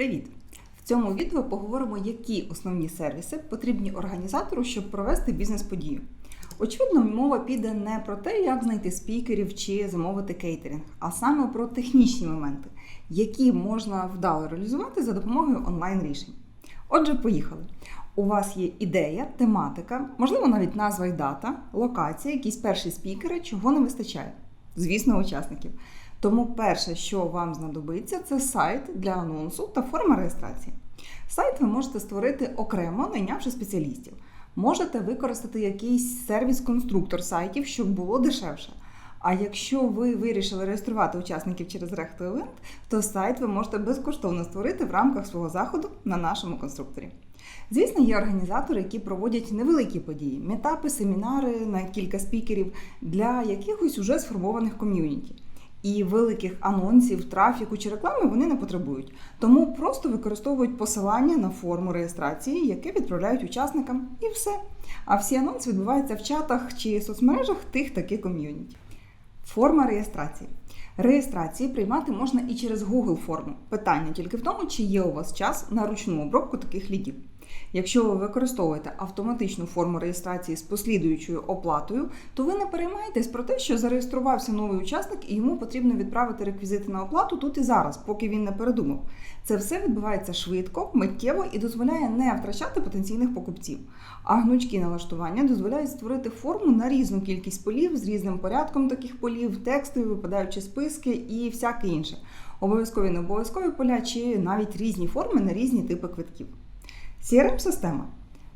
Привіт! В цьому відео поговоримо, які основні сервіси потрібні організатору, щоб провести бізнес-подію. Очевидно, мова піде не про те, як знайти спікерів чи замовити кейтеринг, а саме про технічні моменти, які можна вдало реалізувати за допомогою онлайн-рішень. Отже, поїхали. У вас є ідея, тематика, можливо, навіть назва і дата, локація, якісь перші спікери, чого не вистачає. Звісно, учасників. Тому перше, що вам знадобиться, це сайт для анонсу та форма реєстрації. Сайт ви можете створити окремо, найнявши спеціалістів. Можете використати якийсь сервіс-конструктор сайтів, щоб було дешевше. А якщо ви вирішили реєструвати учасників через Event, то сайт ви можете безкоштовно створити в рамках свого заходу на нашому конструкторі. Звісно, є організатори, які проводять невеликі події, метапи, семінари на кілька спікерів для якихось уже сформованих ком'юніті. І великих анонсів, трафіку чи реклами вони не потребують. Тому просто використовують посилання на форму реєстрації, яке відправляють учасникам, і все. А всі анонси відбуваються в чатах чи соцмережах тих таких ком'юніті. Форма реєстрації. Реєстрації приймати можна і через Google форму. Питання тільки в тому, чи є у вас час на ручну обробку таких лідів. Якщо ви використовуєте автоматичну форму реєстрації з послідуючою оплатою, то ви не переймаєтесь про те, що зареєструвався новий учасник і йому потрібно відправити реквізити на оплату тут і зараз, поки він не передумав. Це все відбувається швидко, миттєво і дозволяє не втрачати потенційних покупців. А гнучкі налаштування дозволяють створити форму на різну кількість полів з різним порядком таких полів, текстові, випадаючі списки і всяке інше. Обов'язкові не обов'язкові поля чи навіть різні форми на різні типи квитків. CRM-система.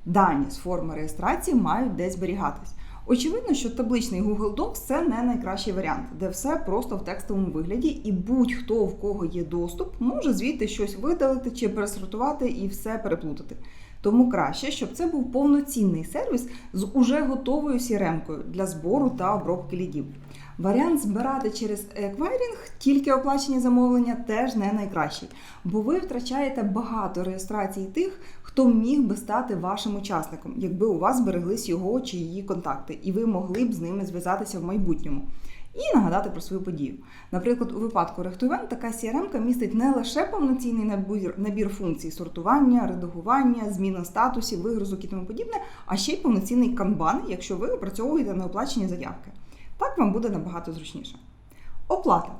Дані з форми реєстрації мають десь зберігатись. Очевидно, що табличний Google Docs це не найкращий варіант, де все просто в текстовому вигляді, і будь-хто, в кого є доступ, може звідти щось видалити чи пересортувати і все переплутати. Тому краще, щоб це був повноцінний сервіс з уже готовою CRM-кою для збору та обробки лідів. Варіант збирати через еквайрінг, тільки оплачені замовлення, теж не найкращий, бо ви втрачаєте багато реєстрацій тих, хто міг би стати вашим учасником, якби у вас збереглись його чи її контакти, і ви могли б з ними зв'язатися в майбутньому. І нагадати про свою подію. Наприклад, у випадку Рехтувен така CRM містить не лише повноцінний набір, набір функцій сортування, редагування, зміна статусів, вигрузок і тому подібне, а ще й повноцінний канбан, якщо ви опрацьовуєте неоплачені заявки. Так вам буде набагато зручніше. Оплата.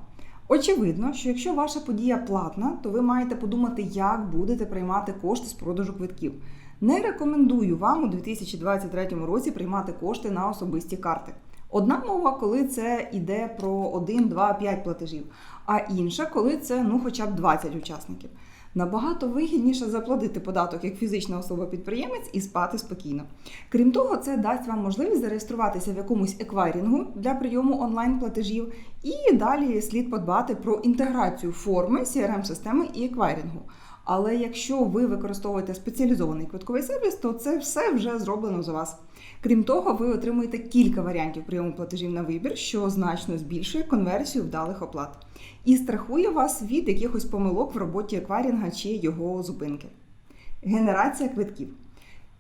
Очевидно, що якщо ваша подія платна, то ви маєте подумати, як будете приймати кошти з продажу квитків. Не рекомендую вам у 2023 році приймати кошти на особисті карти. Одна мова, коли це йде про 1, 2, 5 платежів, а інша, коли це ну хоча б 20 учасників. Набагато вигідніше заплатити податок як фізична особа-підприємець і спати спокійно. Крім того, це дасть вам можливість зареєструватися в якомусь еквайрінгу для прийому онлайн-платежів, і далі слід подбати про інтеграцію форми CRM-системи і еквайрінгу. Але якщо ви використовуєте спеціалізований квитковий сервіс, то це все вже зроблено за вас. Крім того, ви отримуєте кілька варіантів прийому платежів на вибір, що значно збільшує конверсію вдалих оплат. І страхує вас від якихось помилок в роботі еквайрінга чи його зупинки. Генерація квитків.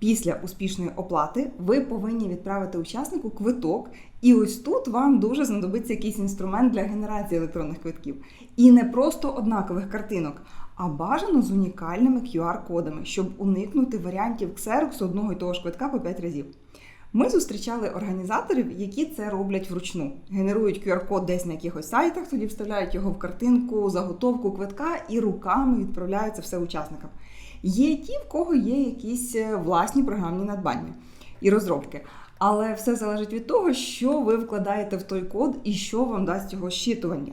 Після успішної оплати ви повинні відправити учаснику квиток, і ось тут вам дуже знадобиться якийсь інструмент для генерації електронних квитків. І не просто однакових картинок, а бажано з унікальними QR-кодами, щоб уникнути варіантів Xerox одного і того ж квитка по 5 разів. Ми зустрічали організаторів, які це роблять вручну. Генерують QR-код десь на якихось сайтах, тоді вставляють його в картинку, заготовку квитка і руками відправляють це все учасникам. Є ті, в кого є якісь е, власні програмні надбання і розробки. Але все залежить від того, що ви вкладаєте в той код і що вам дасть його щитування.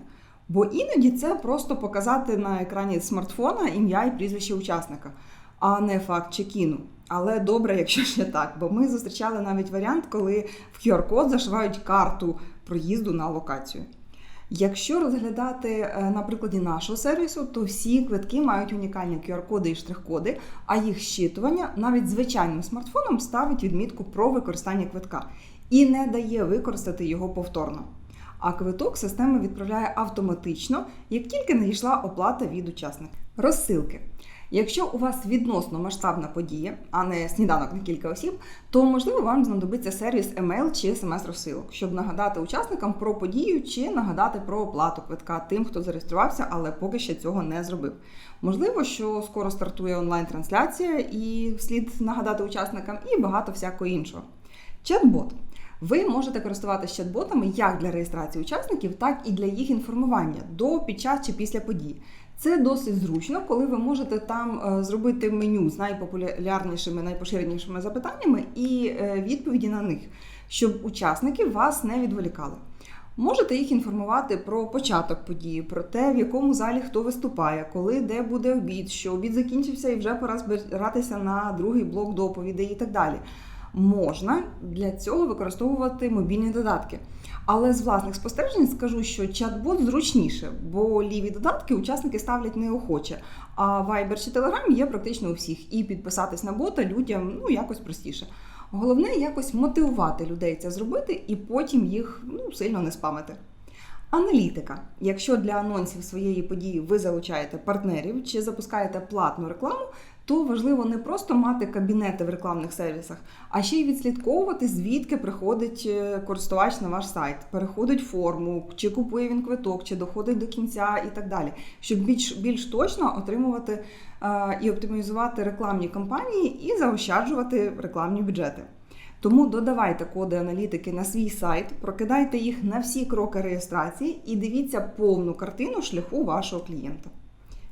Бо іноді це просто показати на екрані смартфона ім'я і прізвище учасника, а не факт чекіну. Але добре, якщо ще так, бо ми зустрічали навіть варіант, коли в QR-код зашивають карту проїзду на локацію. Якщо розглядати е, на прикладі нашого сервісу, то всі квитки мають унікальні QR-коди і штрих-коди, а їх щитування навіть звичайним смартфоном ставить відмітку про використання квитка і не дає використати його повторно. А квиток система відправляє автоматично, як тільки надійшла оплата від учасника. Розсилки. Якщо у вас відносно масштабна подія, а не сніданок на кілька осіб, то можливо вам знадобиться сервіс email чи смс розсилок, щоб нагадати учасникам про подію чи нагадати про оплату квитка тим, хто зареєструвався, але поки ще цього не зробив. Можливо, що скоро стартує онлайн-трансляція і слід нагадати учасникам, і багато всякого іншого. Чат-бот. Ви можете користуватися чат-ботами як для реєстрації учасників, так і для їх інформування до, під час чи після події. Це досить зручно, коли ви можете там е, зробити меню з найпопулярнішими, найпоширенішими запитаннями і е, відповіді на них, щоб учасники вас не відволікали. Можете їх інформувати про початок події, про те, в якому залі хто виступає, коли де буде обід, що обід закінчився і вже пора збиратися на другий блок доповідей і так далі. Можна для цього використовувати мобільні додатки. Але з власних спостережень скажу, що чат-бот зручніше, бо ліві додатки учасники ставлять неохоче. А Viber чи Telegram є практично у всіх. І підписатись на бота людям ну якось простіше. Головне якось мотивувати людей це зробити і потім їх ну, сильно не спамити. Аналітика. Якщо для анонсів своєї події ви залучаєте партнерів чи запускаєте платну рекламу, то важливо не просто мати кабінети в рекламних сервісах, а ще й відслідковувати, звідки приходить е, користувач на ваш сайт, переходить форму, чи купує він квиток, чи доходить до кінця і так далі, щоб більш більш точно отримувати е, і оптимізувати рекламні кампанії і заощаджувати рекламні бюджети. Тому додавайте коди аналітики на свій сайт, прокидайте їх на всі кроки реєстрації і дивіться повну картину шляху вашого клієнта.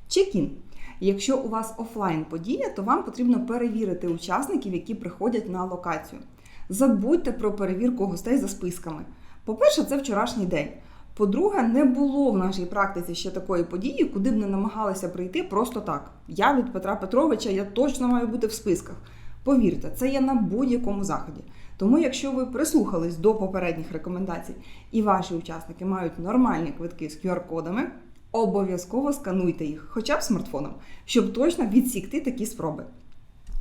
Чекін. Якщо у вас офлайн подія, то вам потрібно перевірити учасників, які приходять на локацію. Забудьте про перевірку гостей за списками. По-перше, це вчорашній день. По-друге, не було в нашій практиці ще такої події, куди б не намагалися прийти просто так. Я від Петра Петровича я точно маю бути в списках. Повірте, це є на будь-якому заході. Тому, якщо ви прислухались до попередніх рекомендацій і ваші учасники мають нормальні квитки з QR-кодами, обов'язково скануйте їх, хоча б смартфоном, щоб точно відсікти такі спроби.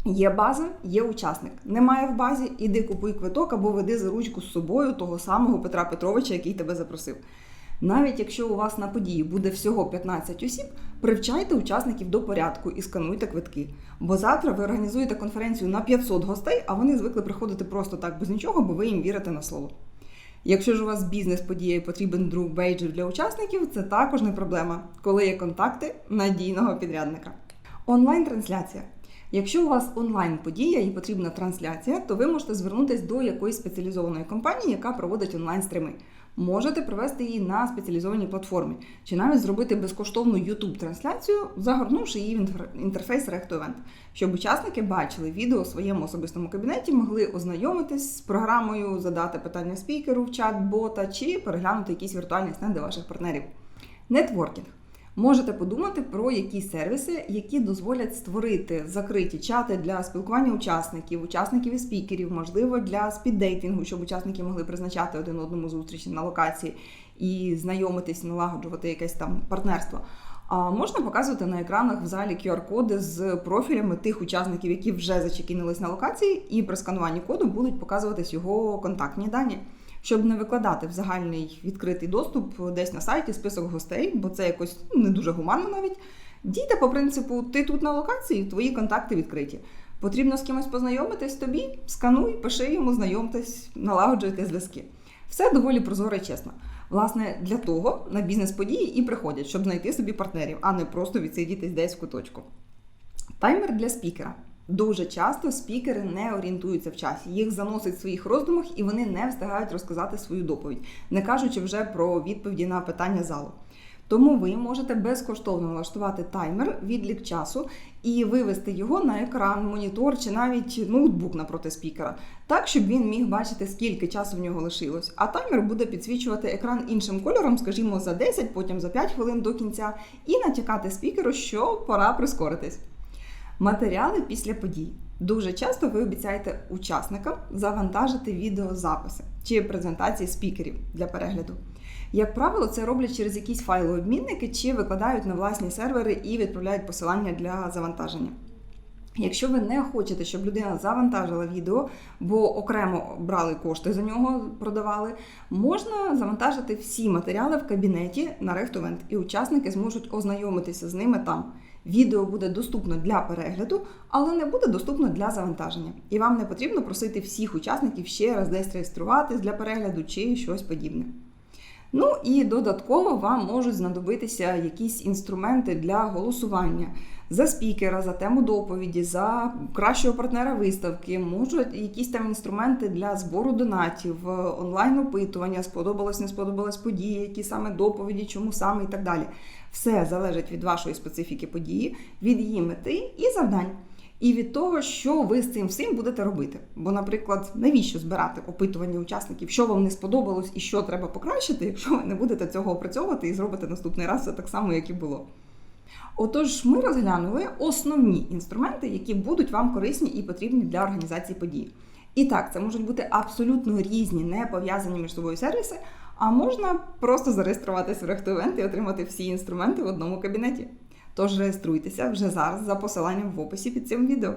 Є база, є учасник. Немає в базі, іди купуй квиток або веди за ручку з собою того самого Петра Петровича, який тебе запросив. Навіть якщо у вас на події буде всього 15 осіб, привчайте учасників до порядку і скануйте квитки. Бо завтра ви організуєте конференцію на 500 гостей, а вони звикли приходити просто так без нічого, бо ви їм вірите на слово. Якщо ж у вас бізнес-подія і потрібен друг бейджер для учасників, це також не проблема, коли є контакти надійного підрядника. Онлайн-трансляція. Якщо у вас онлайн-подія і потрібна трансляція, то ви можете звернутися до якоїсь спеціалізованої компанії, яка проводить онлайн-стрими. Можете провести її на спеціалізованій платформі, чи навіть зробити безкоштовну YouTube-трансляцію, загорнувши її в інтерфейс RectoEvent, щоб учасники бачили відео у своєму особистому кабінеті, могли ознайомитись з програмою, задати питання спікеру в чат-бота чи переглянути якісь віртуальні стенди ваших партнерів. Нетворкінг. Можете подумати про якісь сервіси, які дозволять створити закриті чати для спілкування учасників, учасників і спікерів, можливо, для спіддейтингу, щоб учасники могли призначати один одному зустрічі на локації і знайомитись, налагоджувати якесь там партнерство. А можна показувати на екранах в залі QR-коди з профілями тих учасників, які вже зачекінились на локації, і при скануванні коду будуть показуватись його контактні дані щоб не викладати в загальний відкритий доступ десь на сайті список гостей, бо це якось ну, не дуже гуманно навіть. Дійте по принципу, ти тут на локації, твої контакти відкриті. Потрібно з кимось познайомитись тобі, скануй, пиши йому, знайомтесь, налагоджуйте зв'язки. Все доволі прозоро і чесно. Власне, для того на бізнес-події і приходять, щоб знайти собі партнерів, а не просто відсидітись десь в куточку. Таймер для спікера. Дуже часто спікери не орієнтуються в часі, їх заносить в своїх роздумах і вони не встигають розказати свою доповідь, не кажучи вже про відповіді на питання залу. Тому ви можете безкоштовно налаштувати таймер, відлік часу і вивести його на екран, монітор чи навіть ноутбук напроти спікера, так, щоб він міг бачити, скільки часу в нього лишилось. А таймер буде підсвічувати екран іншим кольором, скажімо, за 10, потім за 5 хвилин до кінця, і натякати спікеру, що пора прискоритись. Матеріали після подій. Дуже часто ви обіцяєте учасникам завантажити відеозаписи чи презентації спікерів для перегляду. Як правило, це роблять через якісь файлообмінники чи викладають на власні сервери і відправляють посилання для завантаження. Якщо ви не хочете, щоб людина завантажила відео, бо окремо брали кошти за нього, продавали, можна завантажити всі матеріали в кабінеті на Рехтовент, і учасники зможуть ознайомитися з ними там. Відео буде доступно для перегляду, але не буде доступно для завантаження. І вам не потрібно просити всіх учасників ще раз десь реєструватись для перегляду чи щось подібне. Ну і додатково вам можуть знадобитися якісь інструменти для голосування за спікера, за тему доповіді, за кращого партнера виставки, можуть якісь там інструменти для збору донатів, онлайн опитування, сподобалось, не сподобалась подія, які саме доповіді, чому саме і так далі. Все залежить від вашої специфіки події, від її мети і завдань. І від того, що ви з цим всім будете робити. Бо, наприклад, навіщо збирати опитування учасників, що вам не сподобалось і що треба покращити, якщо ви не будете цього опрацьовувати і зробите наступний раз все так само, як і було. Отож, ми розглянули основні інструменти, які будуть вам корисні і потрібні для організації подій. І так, це можуть бути абсолютно різні, не пов'язані між собою сервіси, а можна просто зареєструватися в Рехтоевент і отримати всі інструменти в одному кабінеті. Тож реєструйтеся вже зараз за посиланням в описі під цим відео.